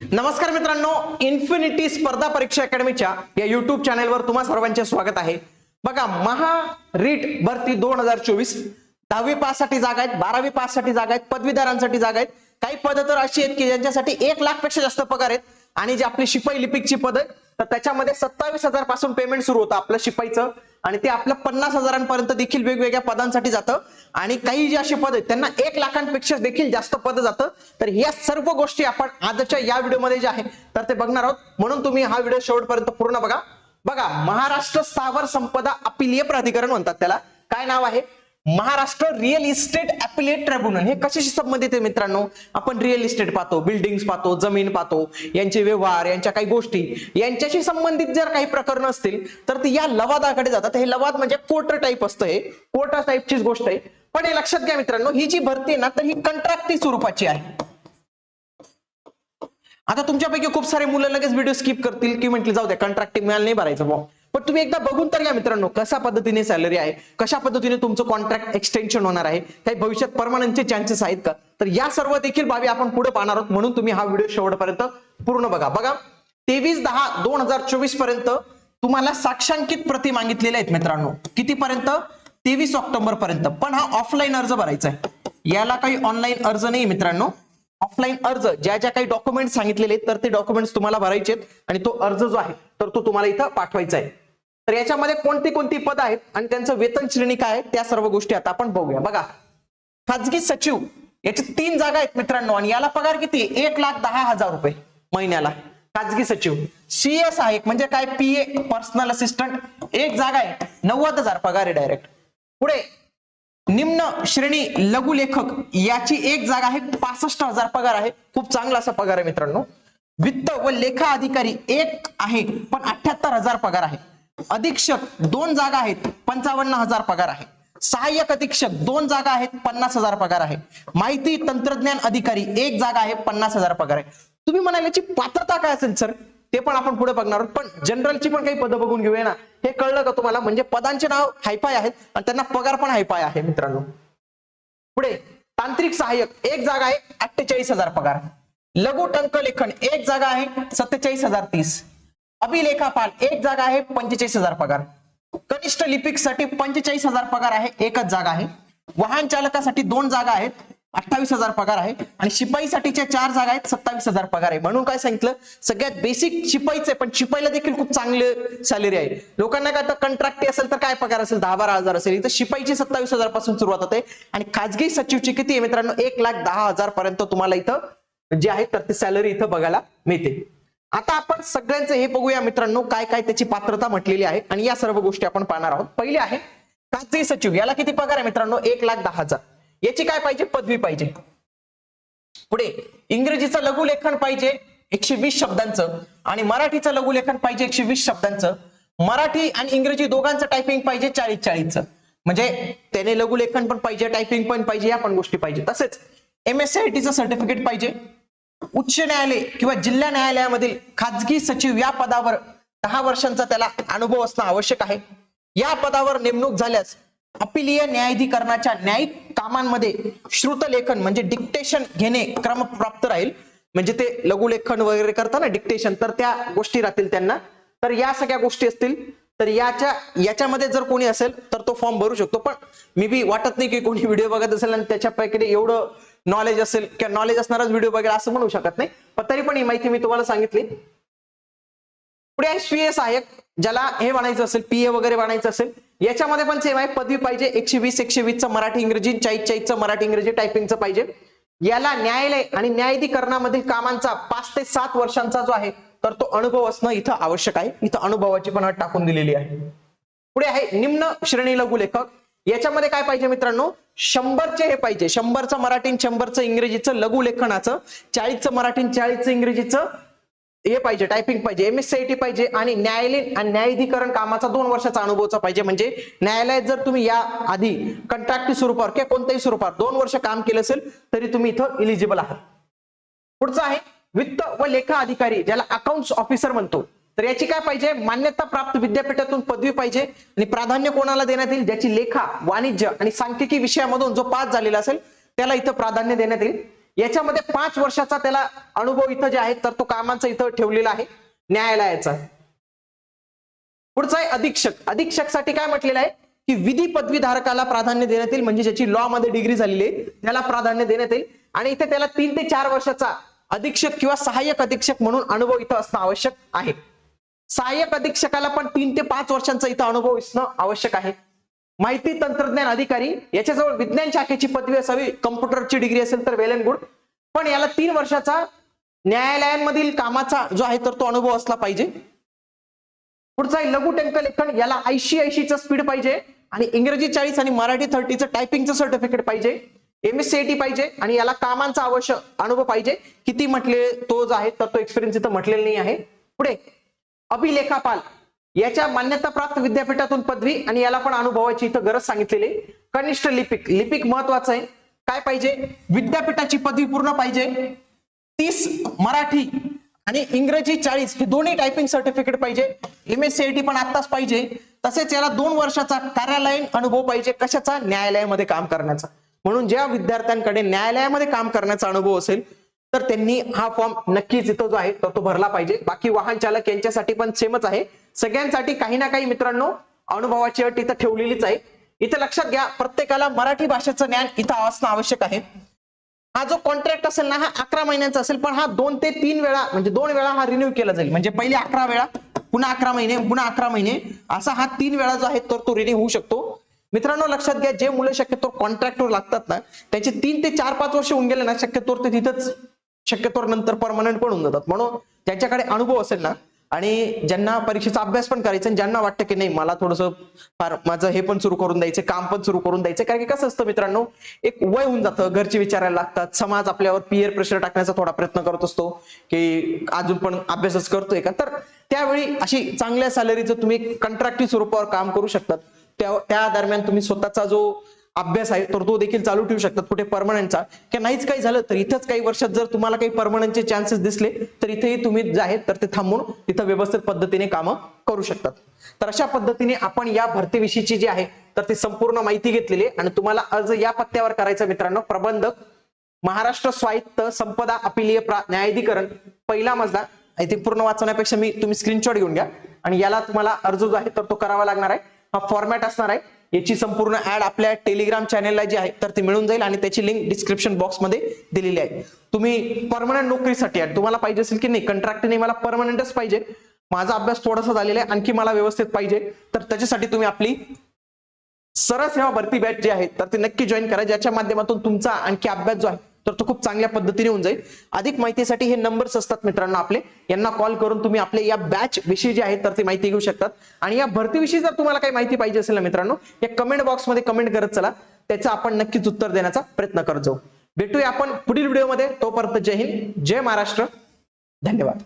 नमस्कार मित्रांनो इन्फिनिटी स्पर्धा परीक्षा अकॅडमीच्या या युट्यूब चॅनेलवर तुम्हा सर्वांचे स्वागत आहे. बघा महा रीट भरती दोन हजार चोवीस. दहावी पाससाठी जागा आहेत बारावी पाससाठी जागा आहेत पदवीधरांसाठी जागा आहेत. काही पद तर अशी आहेत की ज्यांच्यासाठी एक लाखपेक्षा जास्त पगार आहेत. आणि जी आपली शिपाई लिपिकची पद तर त्याच्यामध्ये सत्तावीस हजारपासून पेमेंट सुरू होतं आपलं शिपाईचं. आणि ते आपलं पन्नास हजारांपर्यंत देखील वेगवेगळ्या पदांसाठी जातं. आणि काही जे अशी पद आहेत त्यांना एक लाखांपेक्षा देखील जास्त पद जातं. तर या सर्व गोष्टी आपण आजच्या या व्हिडिओमध्ये जे आहे तर ते बघणार आहोत. म्हणून तुम्ही हा व्हिडिओ शेवटपर्यंत पूर्ण बघा. बघा महाराष्ट्र स्थावर संपदा अपिलीय प्राधिकरण म्हणतात त्याला. काय नाव आहे? Maharashtra real estate appellate tribunal हे कशाशी संबंधित आहे मित्रांनो? आपण रिअल इस्टेट पाहतो बिल्डिंग्स पाहतो जमीन पाहतो यांचे व्यवहार यांच्या काही गोष्टी. यांच्याशी संबंधित जर काही प्रकरण असतील तर ते या लवादाकडे जातात. हे लवाद म्हणजे कोर्ट टाईप असतं हे. कोर्ट टाईपचीच गोष्ट आहे. पण हे लक्षात घ्या मित्रांनो ही जी भरती आहे ना तर ही कंत्राटी स्वरूपाची आहे. आता तुमच्यापैकी खूप सारे मुलं लगेच व्हिडिओ स्किप करतील की म्हटले जाऊ द्या कॉन्ट्रॅक्ट मिळालं नाही भरायचं बुवा. पण तुम्ही एकदा बघून तर घ्या मित्रांनो कशा पद्धतीने सॅलरी आहे कशा पद्धतीने तुमचं कॉन्ट्रॅक्ट एक्सटेन्शन होणार आहे काही भविष्यात परमनंटचे चान्सेस आहेत का? तर या सर्व देखील बाबी आपण पुढे पाहणार आहोत म्हणून तुम्ही हा व्हिडिओ शेवटपर्यंत पूर्ण बघा. बघा तेवीस दहा दोन हजार चोवीसपर्यंत तुम्हाला साक्षांकित प्रती मागितलेल्या आहेत मित्रांनो. कितीपर्यंत? तेवीस ऑक्टोबर पर्यंत. पण हा ऑफलाईन अर्ज भरायचा आहे. याला काही ऑनलाईन अर्ज नाही मित्रांनो. ऑफलाईन अर्ज ज्या ज्या काही डॉक्युमेंट सांगितलेले आहेत तर ते डॉक्युमेंट्स तुम्हाला भरायचे आहेत आणि तो अर्ज जो आहे तर तो तुम्हाला इथं पाठवायचा आहे. तर याच्यामध्ये कोणती कोणती पद आहेत आणि त्यांचं वेतन श्रेणी काय आहे त्या सर्व गोष्टी आता आपण बघूया. बघा खाजगी सचिव याची तीन जागा आहेत मित्रांनो आणि याला पगार किती एक लाख दहा हजार रुपये महिन्याला. खाजगी सचिव. सीएस आहे म्हणजे काय? पी ए पर्सनल असिस्टंट एक जागा आहे नव्वद हजार पगार आहे डायरेक्ट पुढे निम्न श्रेणी लघु लेखक याची एक जागा आहे पासष्ट हजार पगार आहे. खूप चांगला असा पगार आहे मित्रांनो. वित्त व लेखा अधिकारी एक आहे पण अठ्याहत्तर हजार पगार आहे. अधीक्षक दोन जागा आहेत पंचावन्न हजार पगार आहे. सहाय्यक अधीक्षक दोन जागा आहेत पन्नास हजार पगार आहे. माहिती तंत्रज्ञान अधिकारी एक जागा आहे पन्नास हजार पगार आहे. तुम्ही म्हणाल याची पात्रता काय असेल सर? ते पण आपण पुढे बघणार आहोत. पण जनरलची पण काही पदं बघून घेऊया ना. हे कळलं का तुम्हाला? म्हणजे पदांचे नाव हायफाय आहेत आणि त्यांना पगार पण हायफाय आहे मित्रांनो. पुढे तांत्रिक सहाय्यक एक जागा आहे अठ्ठेचाळीस हजार पगार. लघु टंक लेखन एक जागा आहे सत्तेचाळीस हजार तीस. अभिलेखापाल एक जागा आहे पंचेचाळीस हजार पगार. कनिष्ठ लिपिकसाठी पंचेचाळीस हजार पगार आहे एकच जागा आहे. वाहन चालकासाठी दोन जागा आहेत अठ्ठावीस हजार पगार आहे. आणि शिपाईसाठीच्या चार जागा आहेत सत्तावीस हजार पगार आहे. म्हणून काय सांगितलं? सगळ्यात बेसिक शिपाईचं आहे पण शिपाईला देखील खूप चांगले सॅलरी आहे. लोकांना काय तर कंत्राटी असेल तर काय पगार असेल? दहा बारा हजार असेल. इथं शिपाईची सत्तावीस हजारपासून सुरुवात होते. आणि खाजगी सचिवची किती आहे मित्रांनो? एक लाख दहा हजार पर्यंत तुम्हाला इथं जे आहे तर ती सॅलरी इथं बघायला मिळते. आता आपण सगळ्यांचं हे बघूया मित्रांनो काय काय त्याची पात्रता म्हटलेली आहे. आणि या सर्व गोष्टी आपण पाहणार आहोत. पहिली आहे खाजगी सचिव. याला किती पगार आहे मित्रांनो? एक लाख दहा हजार. याची काय पाहिजे? पदवी पाहिजे. पुढे इंग्रजीचं लघुलेखन पाहिजे एकशे वीस शब्दांचं. आणि मराठीचं लघुलेखन पाहिजे एकशे वीस शब्दांचं. मराठी आणि इंग्रजी दोघांचं टायपिंग पाहिजे चाळीस चाळीसचं. म्हणजे त्याने लघुलेखन पण पाहिजे टायपिंग पण पाहिजे या पण गोष्टी पाहिजे. तसेच एम एस सी आय टीचं सर्टिफिकेट पाहिजे. उच्च न्यायालय किंवा जिल्हा न्यायालयामधील खाजगी सचिव या पदावर दहा वर्षांचा त्याला अनुभव असणं आवश्यक आहे. या पदावर नेमणूक झाल्यास अपिलीय न्यायाधिकरणाच्या न्यायिक कामांमध्ये श्रुतलेखन म्हणजे डिक्टेशन घेणे क्रमप्राप्त राहील. म्हणजे ते लघुलेखन वगैरे करताना डिक्टेशन तर त्या गोष्टी राहतील त्यांना. तर या सगळ्या गोष्टी असतील. तर याच्या याच्यामध्ये जर कोणी असेल तर तो फॉर्म भरू शकतो. पण मी बी वाटत नाही की कोणी व्हिडिओ बघत असेल आणि त्याच्यापैकी एवढं नॉलेज असेल किंवा नॉलेज असणारच व्हिडिओ बघेल असं म्हणू शकत नाही. पण तरी पण ही माहिती मी तुम्हाला सांगितली. पुढे आहे सहाय्यक ज्याला हे म्हणायचं असेल पीए वगैरे बनायचं असेल याच्यामध्ये पण सेम आहे. पदवी पाहिजे एकशे वीस एकशे वीसचं मराठी इंग्रजी चाळीस चाळीसचं मराठी इंग्रजी टायपिंगचं पाहिजे. याला न्यायालय आणि न्यायाधिकरणामधील कामांचा पाच ते सात वर्षांचा जो आहे तर तो अनुभव असणं इथं आवश्यक आहे. इथं अनुभवाची पण अट टाकून दिलेली आहे. पुढे आहे निम्न श्रेणी लघु लेखक. याच्यामध्ये काय पाहिजे मित्रांनो? शंभरचे हे पाहिजे. शंभरचं मराठी शंभरचं इंग्रजीचं लघु लेखनाचं चाळीसचं मराठी चाळीसचं इंग्रजीचं हे पाहिजे टायपिंग पाहिजे एम एस टी पाहिजे आणि न्यायालयीन आणि न्यायाधिकरण कामाचा दोन वर्षाचा अनुभवचा पाहिजे. म्हणजे न्यायालयात जर तुम्ही या आधी कंट्रॅक्टी स्वरूपावर किंवा कोणत्याही स्वरूपावर दोन वर्ष काम केलं असेल तरी तुम्ही इथं इलिजिबल आहात. पुढचं आहे वित्त व लेखा अधिकारी ज्याला अकाउंट्स ऑफिसर म्हणतो. तर याची काय पाहिजे? मान्यता प्राप्त विद्यापीठातून पदवी पाहिजे. आणि प्राधान्य कोणाला देण्यात येईल? ज्याची लेखा वाणिज्य आणि सांख्यिकी विषयामधून जो पास झालेला असेल त्याला इथं प्राधान्य देण्यात येईल. याच्यामध्ये पाच वर्षाचा त्याला अनुभव इथं जे आहे तर तो कामांचा इथं ठेवलेला आहे न्यायालयाचा. पुढचा आहे अधीक्षक. अधीक्षकसाठी काय म्हटलेलं आहे? की विधी पदवीधारकाला प्राधान्य देण्यात येईल म्हणजे ज्याची लॉ मध्ये डिग्री झालेली आहे त्याला प्राधान्य देण्यात येईल. आणि इथे त्याला तीन ते चार वर्षाचा अधीक्षक किंवा सहाय्यक अधीक्षक म्हणून अनुभव इथं असणं आवश्यक आहे. सहाय्यक अधीक्षकाला पण तीन ते पाच वर्षांचा इथं अनुभव असणं आवश्यक आहे. माहिती तंत्रज्ञान अधिकारी याच्याजवळ विज्ञान शाखेची पदवी असावी कम्प्युटरची डिग्री असेल तर वेल अँड गुड पण याला तीन वर्षाचा न्यायालयांमधील कामाचा जो आहे तर तो अनुभव असला पाहिजे. पुढचा आहे लघु टंकलेखन याला ऐंशी ऐंशीचं स्पीड पाहिजे आणि इंग्रजी चाळीस आणि मराठी थर्टीचं टायपिंगचं सर्टिफिकेट पाहिजे. एम एस टी पाहिजे आणि याला कामांचा आवश्यक अनुभव पाहिजे. किती म्हटले तो जो आहे तर तो एक्सपिरियन्स इथं म्हटलेला नाही आहे. पुढे अभिलेखापाल. याच्या मान्यताप्राप्त विद्यापीठातून पदवी आणि याला पण अनुभवाची इथं गरज सांगितलेली कनिष्ठ लिपिक लिपिक महत्वाचं आहे. काय पाहिजे? विद्यापीठाची पदवी पूर्ण पाहिजे. तीस मराठी आणि इंग्रजी चाळीस हे दोन्ही टायपिंग सर्टिफिकेट पाहिजे. एम एस टी पण आत्ताच पाहिजे. तसेच याला दोन वर्षाचा कार्यालयीन अनुभव पाहिजे. कशाचा? न्यायालयामध्ये काम करण्याचा. म्हणून ज्या विद्यार्थ्यांकडे न्यायालयामध्ये काम करण्याचा अनुभव असेल तर त्यांनी हा फॉर्म नक्कीच इथं जो आहे तो तो भरला पाहिजे. बाकी वाहन चालक यांच्यासाठी पण सेमच आहे. सगळ्यांसाठी काही ना काही मित्रांनो अनुभवाची अट इथं ठेवलेलीच आहे. इथं लक्षात घ्या प्रत्येकाला मराठी भाषेचं ज्ञान इथं असणं आवश्यक आहे. हा जो कॉन्ट्रॅक्ट असेल ना हा अकरा महिन्यांचा असेल पण हा दोन ते तीन वेळा म्हणजे दोन वेळा हा रिन्यू केला जाईल. म्हणजे पहिले अकरा वेळा पुन्हा अकरा महिने पुन्हा अकरा महिने असा हा तीन वेळा जो आहे तर तो रिन्यू होऊ शकतो. मित्रांनो लक्षात घ्या जे मुलं शक्यतो कॉन्ट्रॅक्टवर लागतात ना त्याचे तीन ते चार पाच वर्ष होऊन गेले ना शक्यतोवर ते तिथंच शक्यतोवर नंतर परमनंट पण होऊन जातात. म्हणून ज्यांच्याकडे अनुभव असेल ना आणि ज्यांना परीक्षेचा अभ्यास पण करायचा आणि ज्यांना वाटतं की नाही मला थोडस फार माझं हे पण सुरू करून द्यायचं काम पण सुरू करून द्यायचं कारण की कसं असतं मित्रांनो एक वय होऊन जातं घरचे विचारायला लागतात समाज आपल्यावर पियर प्रेशर टाकण्याचा थोडा प्रयत्न करत असतो की अजून पण अभ्यासच करतोय का? तर त्यावेळी अशी चांगल्या सॅलरीचं तुम्ही कंत्राटी स्वरूपावर काम करू शकतात. त्या त्या दरम्यान तुम्ही स्वतःचा जो अभ्यास आहे तर तो देखील चालू ठेवू शकतात कुठे परमनंटचा की नाहीच काही झालं तर इथंच काही वर्षात जर तुम्हाला काही परमनंटचे चान्सेस दिसले तर इथेही तुम्ही जे आहेत तर ते थांबून तिथं व्यवस्थित पद्धतीने कामं करू शकतात. तर अशा पद्धतीने आपण या भरतीविषयीची जी आहे तर ती संपूर्ण माहिती घेतलेली आहे. आणि तुम्हाला अर्ज या पत्त्यावर करायचा मित्रांनो प्रबंधक महाराष्ट्र स्वायत्त संपदा अपिलीय प्रा- न्यायाधिकरण पहिला मजला. ते पूर्ण वाचवण्यापेक्षा मी तुम्ही स्क्रीनशॉट घेऊन घ्या. आणि याला तुम्हाला अर्ज जो आहे तर तो करावा लागणार आहे. हा फॉर्मॅट असणार आहे. याची संपूर्ण ऍड आपल्या टेलिग्राम चॅनेलला जी आहे तर ती मिळून जाईल आणि त्याची लिंक डिस्क्रिप्शन बॉक्समध्ये दिलेली आहे. तुम्ही परमनंट नोकरीसाठी आहे. तुम्हाला पाहिजे असेल की नाही कंट्रॅक्ट नाही मला परमनंटच पाहिजे. माझा अभ्यास थोडासा झालेला आहे आणखी मला व्यवस्थित पाहिजे. तर त्याच्यासाठी तुम्ही आपली सरळ सेवा भरती बॅच जी आहे तर ती नक्की जॉईन करा ज्याच्या माध्यमातून तुमचा आणखी अभ्यास जो आहे तर तो खूप चांगल्या पद्धतीने होऊन जाईल. अधिक माहितीसाठी हे नंबर्स असतात मित्रांनो आपले. यांना कॉल करून तुम्ही आपले या बॅच विषयी जे आहे तर ती माहिती घेऊ शकतात. आणि या भरतीविषयी जर तुम्हाला काही माहिती पाहिजे असेल ना मित्रांनो या कमेंट बॉक्समध्ये कमेंट करत चला. त्याचं आपण नक्कीच उत्तर देण्याचा प्रयत्न करत. जाऊ भेटूया आपण पुढील व्हिडिओमध्ये तोपर्यंत जय हिंद जय महाराष्ट्र. धन्यवाद.